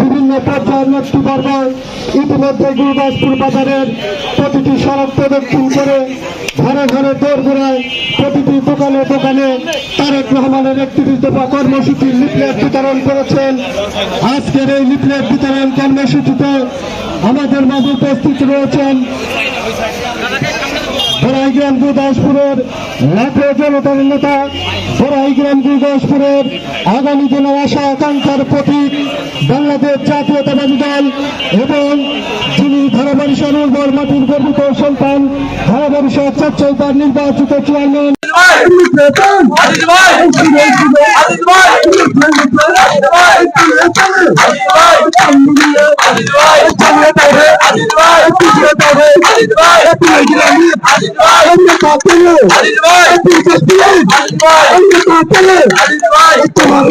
বিভিন্ন পর্যায়ের নেতৃবর্গ ইতিমধ্যে গুরুদাসপুর বাজারের প্রতিটি সড়ক প্রদক্ষিণ করে ঘরে ঘরে দৌড় ঘুরায় প্রতিটি দোকানে দোকানে তারেক রহমানের একত্রিশ দফা কর্মসূচির লিফলেট বিতরণ করেছেন। আজকের এই লিফলেট বিতরণ কর্মসূচিতে আমাদের মাঝে উপস্থিত রয়েছেন বড়াইগ্রাম গুরুদাসপুরের লাখো জনতার নেতা আগামী দিনের আশা আকাঙ্ক্ষার প্রতীক বাংলাদেশ জাতীয়তাবাদী দল এবং যিনি ধারাবাড়িশার উর্বর মাটির গর্বিত সন্তান ধারাবাড়িশার চারচাইবার নির্বাচিত চেয়ারম্যান তোমার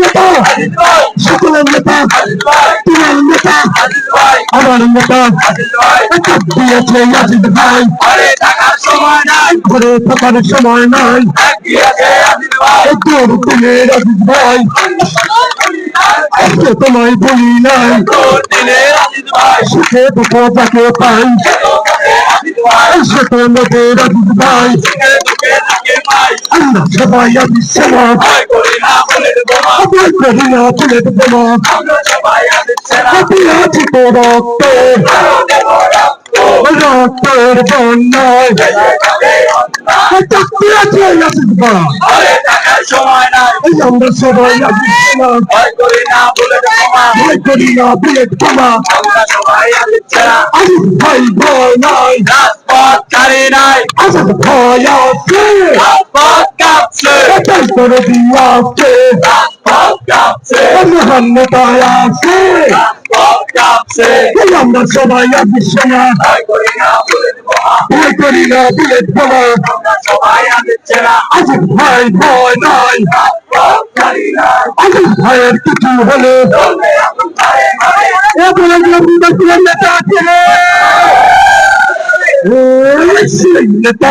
নেতা তোমার নেতা ভাই। ঘরে থাকার সময় নাই। তোমায় বলি নাই। সুখে দুঃখে যাকে পাই। সেটা নদে রাজিদ ভাই। সবাই আমি ভয় করি না ফুলে দেবো আমি আছি তো রক্তে রক্তের বন্যায় চাকরি আছে ভাই এই আমরা সবাই আমি সেবা ভয় করি না বুলেট বোমা আমি ভাই ভয় নাই আজাদ ভয় আছে করে দিয়াছে মহান্নতায় আছে আমরা সবাই আমি সেনা ভয় করি না বুলেট বোমা আজাদ ভাই ভয় নাই আজাদ ভাইয়ের কিছু হলে নেতা আছে নেতা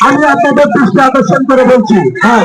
আমি আপনাদের দৃষ্টি আকর্ষণ করে বলছি হ্যাঁ।